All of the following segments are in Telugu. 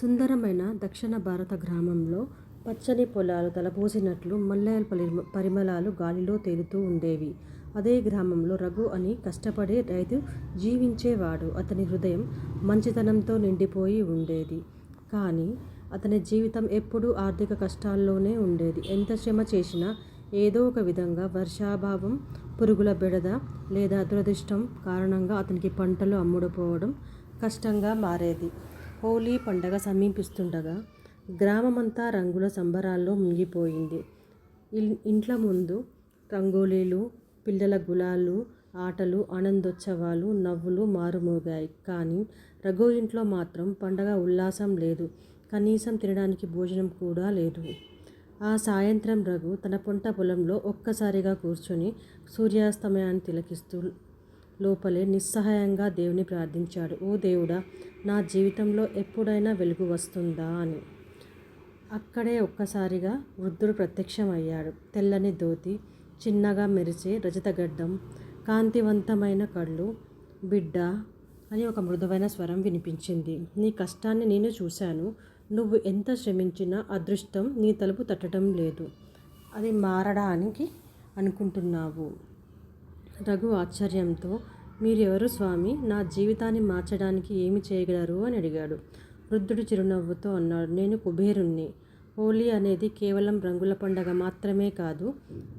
సుందరమైన దక్షిణ భారత గ్రామంలో పచ్చని పొలాలు తలపోసినట్లు మల్లెల పరిమ పరిమళాలు గాలిలో తేలుతూ ఉండేవి. అదే గ్రామంలో రఘు అని కష్టపడే రైతు జీవించేవాడు. అతని హృదయం మంచితనంతో నిండిపోయి ఉండేది. కానీ అతని జీవితం ఎప్పుడూ ఆర్థిక కష్టాల్లోనే ఉండేది. ఎంత శ్రమ చేసినా ఏదో ఒక విధంగా వర్షాభావం, పురుగుల బెడద లేదా దురదృష్టం కారణంగా అతనికి పంటలు అమ్ముడుపోవడం కష్టంగా మారేది. హోలీ పండగ సమీపిస్తుండగా గ్రామమంతా రంగుల సంబరాల్లో మునిగిపోయింది. ఇంట్ల ముందు రంగోలీలు, పిల్లల గులాలు ఆటలు, ఆనందోత్సవాలు, నవ్వులు మారుమోగాయి. కానీ రఘు ఇంట్లో మాత్రం పండగ ఉల్లాసం లేదు. కనీసం తినడానికి భోజనం కూడా లేదు. ఆ సాయంత్రం రఘు తన పంట పొలంలో ఒక్కసారిగా కూర్చొని సూర్యాస్తమయాన్ని తిలకిస్తూ లోపలే నిస్సహాయంగా దేవుని ప్రార్థించాడు. ఓ దేవుడా! నా జీవితంలో ఎప్పుడైనా వెలుగు వస్తుందా అని. అక్కడే ఒక్కసారిగా వృద్ధుడు ప్రత్యక్షమయ్యాడు. తెల్లని ధోతి, చిన్నగా మెరిచే రజతగడ్డం, కాంతివంతమైన కళ్ళు. బిడ్డ అని ఒక మృదువైన స్వరం వినిపించింది. నీ కష్టాన్ని నేను చూశాను. నువ్వు ఎంత శ్రమించినా అదృష్టం నీ తలుపు తట్టడం లేదు. అది మారడానికి అనుకుంటున్నావు. రఘు ఆశ్చర్యంతో మీరెవరు స్వామి నా జీవితాన్ని మార్చడానికి ఏమి చేయగలరు? అని అడిగాడు. వృద్ధుడు చిరునవ్వుతో అన్నాడు. నేను కుబేరుణ్ణి. హోలీ అనేది కేవలం రంగుల పండగ మాత్రమే కాదు.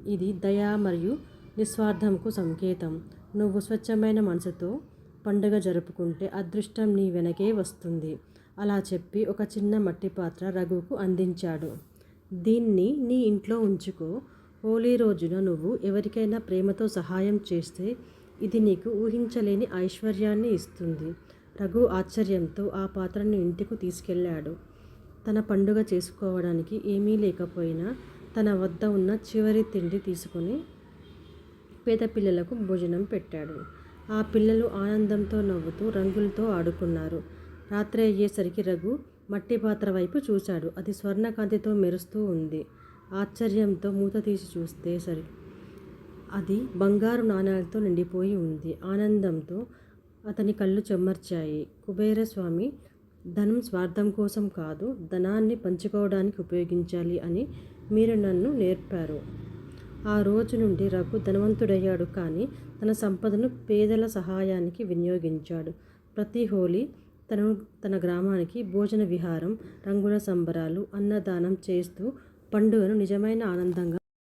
ఇది దయ మరియు నిస్వార్థంకు సంకేతం. నువ్వు స్వచ్ఛమైన మనసుతో పండుగ జరుపుకుంటే అదృష్టం నీ వెనకే వస్తుంది. అలా చెప్పి ఒక చిన్న మట్టి పాత్ర రఘుకు అందించాడు. దీన్ని నీ ఇంట్లో ఉంచుకో. హోలీ రోజున నువ్వు ఎవరికైనా ప్రేమతో సహాయం చేస్తే ఇది నీకు ఊహించలేని ఐశ్వర్యాన్ని ఇస్తుంది. రఘు ఆశ్చర్యంతో ఆ పాత్రను ఇంటికి తీసుకెళ్ళాడు. తన పండుగ చేసుకోవడానికి ఏమీ లేకపోయినా తన వద్ద ఉన్న చివరి తిండి తీసుకుని పేద పిల్లలకు భోజనం పెట్టాడు. ఆ పిల్లలు ఆనందంతో నవ్వుతూ రంగులతో ఆడుకున్నారు. రాత్రి అయ్యేసరికి రఘు మట్టి పాత్ర వైపు చూశాడు. అది స్వర్ణకాంతితో మెరుస్తూ ఉంది. ఆశ్చర్యంతో మూత తీసి చూస్తే సరి అది బంగారు నాణేలతో నిండిపోయి ఉంది. ఆనందంతో అతని కళ్ళు చెమర్చాయి. కుబేరస్వామి ధనం స్వార్థం కోసం కాదు, ధనాన్ని పంచుకోవడానికి ఉపయోగించాలి అని మీరు నన్ను నేర్పారు. ఆ రోజు నుండి రఘు ధనవంతుడయ్యాడు కానీ తన సంపదను పేదల సహాయానికి వినియోగించాడు. ప్రతి హోలీ తను తన గ్రామానికి భోజన విహారం, రంగుల సంబరాలు, అన్నదానం చేస్తూ పండుగను నిజమైన ఆనందంగా